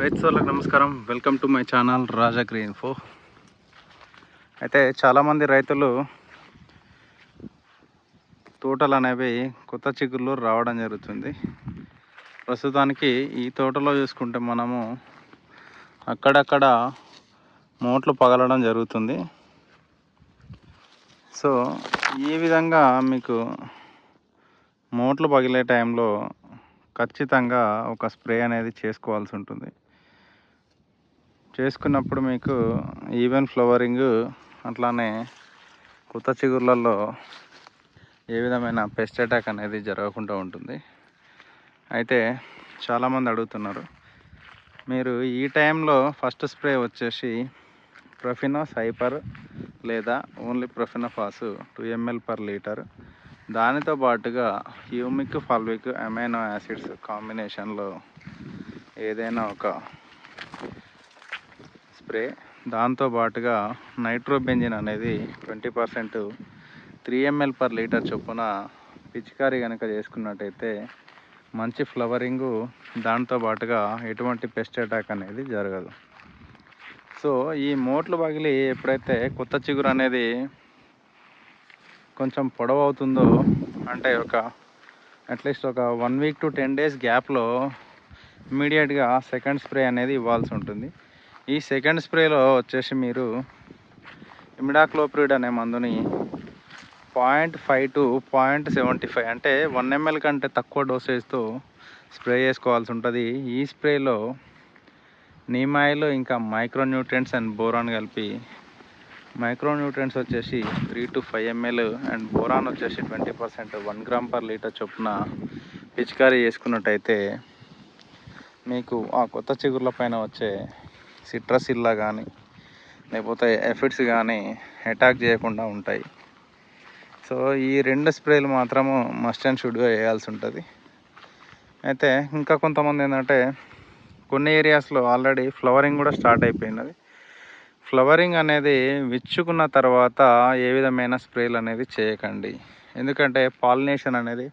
రైతు సోళ్ళకి నమస్కారం. Welcome to my channel Raja green info అయితే చాలామంది రైతులు తోటలు అనేవి కొత్త చిగుళ్ళు రావడం జరుగుతుంది. ప్రస్తుతానికి ఈ తోటలో చూసుకుంటే మనము అక్కడక్కడ మోట్లు పగలడం జరుగుతుంది. సో ఈ విధంగా మీకు మోట్లు పగిలే టైంలో ఖచ్చితంగా ఒక స్ప్రే అనేది చేసుకోవాల్సి ఉంటుంది. చేసుకున్నప్పుడు మీకు ఈవెన్ ఫ్లవరింగ్ అట్లానే కొత్త చిగుర్లలో ఏ విధమైన పెస్ట్ అటాక్ అనేది జరగకుండా ఉంటుంది. అయితే చాలామంది అడుగుతున్నారు మీరు ఈ టైంలో ఫస్ట్ స్ప్రే వచ్చేసి ప్రొఫినో సైపర్ లేదా only profenofos two ML per litre దానితో పాటుగా హ్యూమిక్ ఫాల్విక్ అమైనో యాసిడ్స్ కాంబినేషన్లో ఏదైనా ఒక స్ప్రే దాంతో పాటుగా నైట్రోబెంజిన్ అనేది twenty percent three ML per litre చొప్పున పిచికారీ కనుక చేసుకున్నట్టయితే మంచి ఫ్లవరింగు దాంతో పాటుగా ఎటువంటి పెస్ట్ అటాక్ అనేది జరగదు. సో ఈ మోట్లు పగిలి ఎప్పుడైతే కొత్త చిగురు అనేది కొంచెం పొడవు అవుతుందో అంటే ఒక అట్లీస్ట్ ఒక one week to ten days గ్యాప్లో ఇమీడియట్గా సెకండ్ స్ప్రే అనేది ఇవ్వాల్సి ఉంటుంది. ఈ సెకండ్ స్ప్రేలో వచ్చేసి మీరు ఇమిడాక్లోప్రిడ్ అనే మందుని point five two point seventy five అంటే వన్ ఎంఎల్ కంటే తక్కువ డోసేజ్తో స్ప్రే చేసుకోవాల్సి ఉంటుంది. ఈ స్ప్రేలో నీమాయిల్ ఇంకా మైక్రోన్యూట్రియంట్స్ అండ్ బోరాన్ కలిపి మైక్రోన్యూట్రియంట్స్ వచ్చేసి three to five ML and boron వచ్చేసి twenty percent one gram per litre చొప్పున పిచికారీ చేసుకున్నట్టయితే మీకు ఆ కొత్త చిగుర్ల పైన వచ్చే సిట్రసిల్లా కానీ లేకపోతే ఎఫిడ్స్ కానీ అటాక్ చేయకుండా ఉంటాయి. సో ఈ రెండు స్ప్రేలు మాత్రము మస్ట్ అండ్ షుడ్గా వేయాల్సి ఉంటుంది అయితే ఇంకా కొంతమంది ఏంటంటే కొన్ని ఏరియాస్లో ఆల్రెడీ ఫ్లవరింగ్ కూడా స్టార్ట్ అయిపోయినది. ఫ్లవరింగ్ అనేది విచ్చుకున్న తర్వాత ఏ విధమైన స్ప్రేలు అనేది చేయకండి. ఎందుకంటే పాలినేషన్ అనేది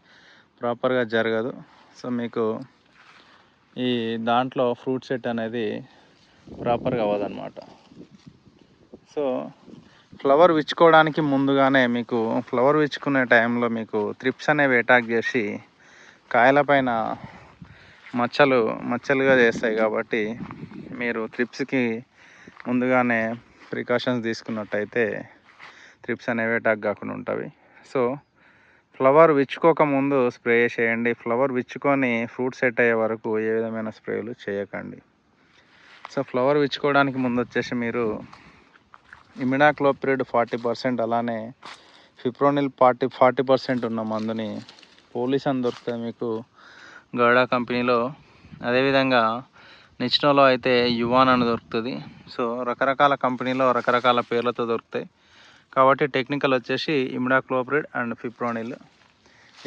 ప్రాపర్గా జరగదు. సో మీకు ఈ దాంట్లో ఫ్రూట్ సెట్ అనేది ప్రాపర్గా అవ్వదన్నమాట. సో ఫ్లవర్ విచ్చుకోవడానికి ముందుగానే మీకు ఫ్లవర్ విచ్చుకునే టైంలో మీకు త్రిప్స్ అనేవి అటాక్ చేసి కాయలపైన మచ్చలు మచ్చలుగా చేస్తాయి కాబట్టి మీరు త్రిప్స్కి ముందుగానే ప్రికాషన్స్ తీసుకున్నట్టయితే త్రిప్స్ అనేవి అటాక్ కాకుండా ఉంటుంది సో ఫ్లవర్ విచ్చుకోక ముందు స్ప్రే చేయండి. ఫ్లవర్ విచ్చుకొని ఫ్రూట్ సెట్ అయ్యే వరకు ఏ విధమైన స్ప్రేలు చేయకండి. సో ఫ్లవర్ విచ్చుకోవడానికి ముందు వచ్చేసి మీరు ఇమిడాక్లోప్రిడ్ ఫార్టీ పర్సెంట్ అలానే ఫిప్రోనిల్ ఫార్టీ ఫార్టీ పర్సెంట్ ఉన్న మందుని పోలీస్ అని దొరుకుతుంది మీకు గౌడా కంపెనీలో. అదేవిధంగా నిచ్నోలో అయితే యువాన్ అని దొరుకుతుంది. సో రకరకాల కంపెనీలో రకరకాల పేర్లతో దొరుకుతాయి. కాబట్టి టెక్నికల్ వచ్చేసి ఇమిడాక్లోప్రిడ్ అండ్ ఫిప్రోనిల్.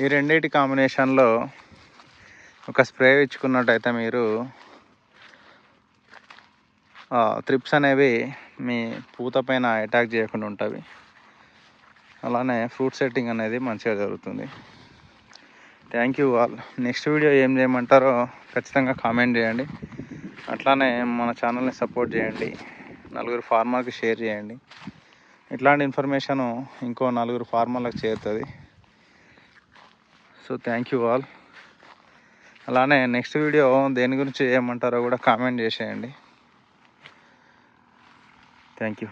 ఈ రెండింటి కాంబినేషన్లో ఒక స్ప్రే ఇచ్చుకున్నట్టయితే మీరు త్రిప్స్ అనేవి మీ పూత పైన అటాక్ చేయకుండా ఉంటుంది అలానే ఫ్రూట్ సెట్టింగ్ అనేది మంచిగా జరుగుతుంది. Thank you all next video ఏం చేయమంటారో ఖచ్చితంగా కామెంట్ చేయండి. అట్లానే మన ఛానల్ని సపోర్ట్ చేయండి. నలుగురు ఫార్మర్కి షేర్ చేయండి. ఇట్లాంటి ఇన్ఫర్మేషన్ ఇంకో నలుగురు ఫార్మర్లకు చేరుతుంది. సో థ్యాంక్ యూ ఆల్ అలానే నెక్స్ట్ వీడియో దేని గురించి చేయమంటారో కూడా కామెంట్ చేసేయండి. Thank you